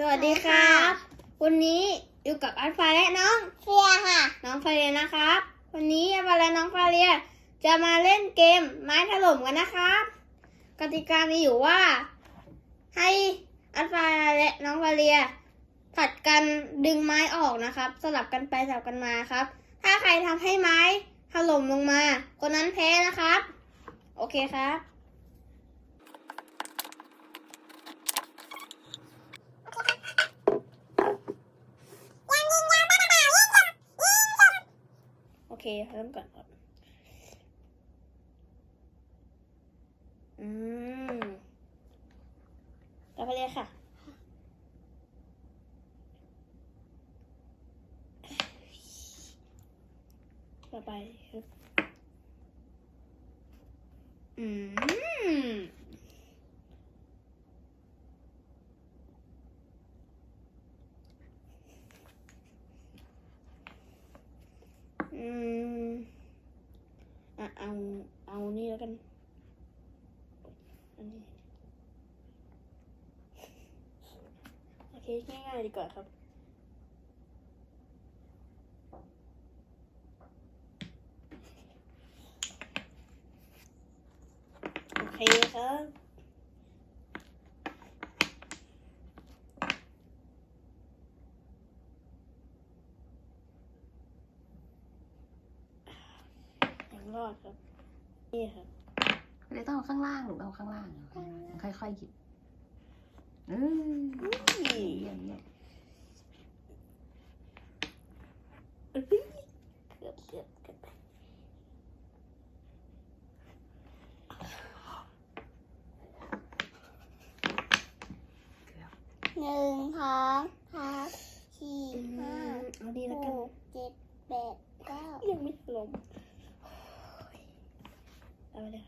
สวัสดีครับ วันนี้อยู่กับอัลฟาและน้องเฟียค่ะ น้องฟาเรียนะครับ วันนี้อัลฟาและน้องฟาเรียจะมาเล่นเกมไม้ถล่มกันนะครับ กติกามีอยู่ว่า ให้อัลฟาและน้องฟาเรียผัดกันดึงไม้ออกนะครับ สลับกันไปสลับกันมาครับ ถ้าใครทำให้ไม้ถล่มลงมา คนนั้นแพ้นะครับ โอเคครับ โอ เค เริ่มก่อนครับอืมต่อไปเลยค่ะ ต่อไปครับอืม อืม อะ เอา เอานี่แล้วกัน อั นนี้โอเคง่ายๆดีกว่าครับโอเคครับยังรอดครับนี่ครับ ไม่ได้ต้องเอาข้างล่างหรือเอาข้างล่าง ค่อยๆหยิบเออเยี่ยมเยี่ยมเอ้ยเกือบเกือบเกือบหนึ่งสองสามสี่ อื ห้าม เอาดี ห แล้วกัน กเจ็ดแปดเก้า ยังไม่ลงเอาไปเลย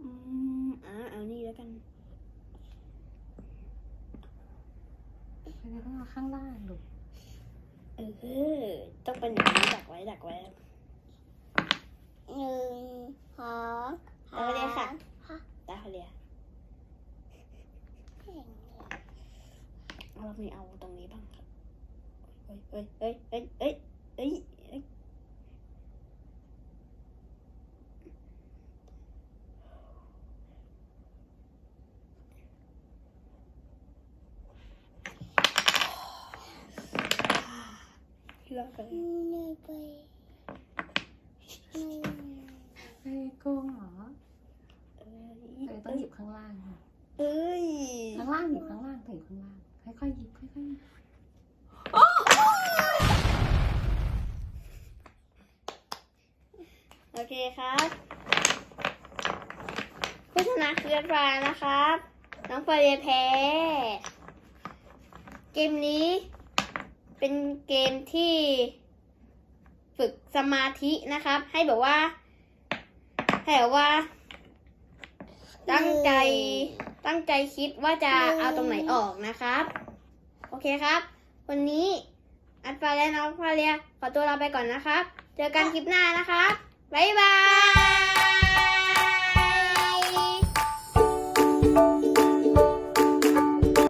อืมอ่าเอานี่แล้วกัน ไม่ต้องเอา ข้างล่างลูกเออต้องเป็นอย่างนี้ดักไว้ดักไว้หนึ่งสองเอาไปเลยค่ะค่ะตาเขาเรียเราไม่เอาตรงนี้บ้างครับเอ้ยเอ้ยเอ้ยเอ้ยเอ้ย เอ้ยเอ้ยรอกันหนึ่งไปหนึ่งเฮ้ยโกงเหรอเอ้เลยต้องหยิบข้างล่างค่ะเอ้ยข้างล่างหยิบข้างล่างถึงข้างล่าง ค่อยๆหยิบค่อยๆหยิบโอเคครับผู้ชนะคือฟานะครับ น้องฟาเรียแพ้ เกมนี้ เป็นเกมที่ฝึกสมาธินะครับ ให้แบบว่าให้แบบว่า ตั้งใจตั้งใจคิดว่าจะเอาตรงไหนออกนะครับ โอเคครับ วันนี้อันฟาและน้องฟาเรียขอตัวลาไปก่อนนะครับ เจอกันคลิปหน้านะครับบ๊ายบาย